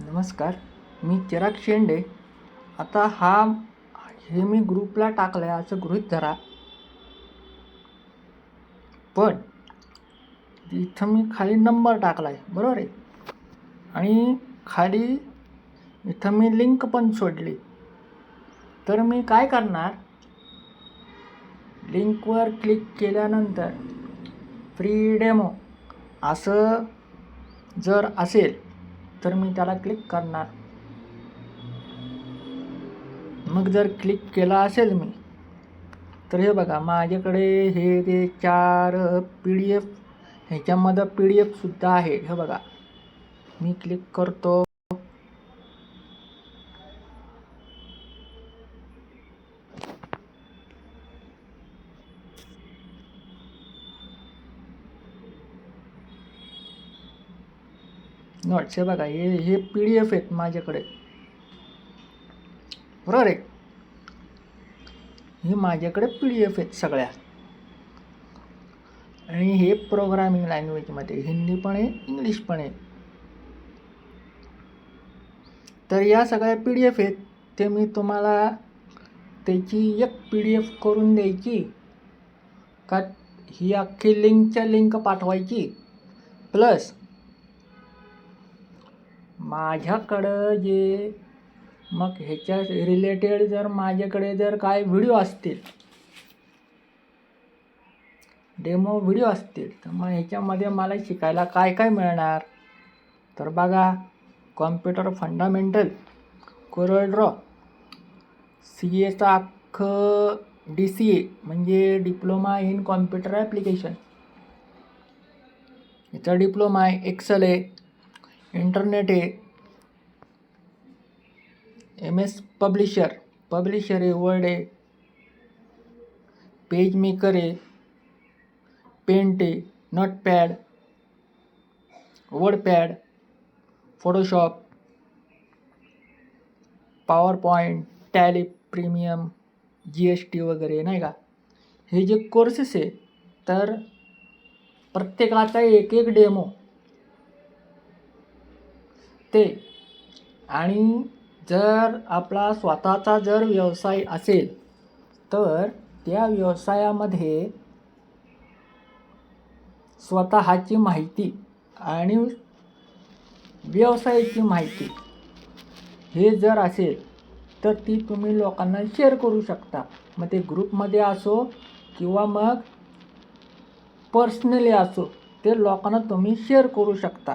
नमस्कार मी चिराग शेंडे. आता हा हे मी ग्रुपला टाकलं आहे असं गृहीत धरा. पण इथं मी खाली नंबर टाकला आहे बरोबर आहे? आणि खाली इथं मी लिंक पण सोडली. तर मी काय करणार? लिंकवर क्लिक केल्यानंतर फ्री डेमो असं जर असेल तर मी त्याला क्लिक करणार. मग जर क्लिक केला असेल मी तर हे बघा माझ्याकडे हे ते चार पी डी एफ ह्याच्यामध्ये पी डी एफसुद्धा आहे. हे बघा मी क्लिक करतो. नोट्स हे बघा हे हे पी डी एफ आहेत माझ्याकडे. बरोबर आहे? हे माझ्याकडे पी डी एफ आहेत सगळ्या. आणि हे प्रोग्रामिंग लँग्वेजमध्ये हिंदी पण आहे इंग्लिश पण आहे. तर या सगळ्या पी डी एफ आहेत ते मी तुम्हाला त्याची एक पी डी एफ करून द्यायची. का ही अख्खी लिंकच्या लिंक पाठवायची. प्लस माझ्याकडं जे मग ह्याच्या रिलेटेड जर माझ्याकडे जर काय व्हिडिओ असतील डेमो व्हिडिओ असतील तर मग ह्याच्यामध्ये मला शिकायला काय काय मिळणार? तर बघा computer fundamental Corel draw C एचं अख्खं डी सी ए म्हणजे डिप्लोमा इन कॉम्प्युटर ॲप्लिकेशन याचा डिप्लोमा आहे एक्सेल आहे इंटरनेट हे एम एस पब्लिशर पब्लिशर हे वर्ड आहे पेज मेकर आहे पेंट आहे Notepad WordPad Photoshop PowerPoint Tally premium G S T वगैरे नाही का? हे जे कोर्सेस आहे तर प्रत्येकाचा एक एक डेमो ते आणि जर आपला स्वतःचा जर व्यवसाय असेल तर त्या व्यवसायामध्ये स्वतःची माहिती आणि व्यवसायाची माहिती हे जर असेल तर ती तुम्ही लोकांना शेअर करू शकता. मग ते ग्रुपमध्ये असो किंवा मग पर्सनली असो ते लोकांना तुम्ही शेअर करू शकता.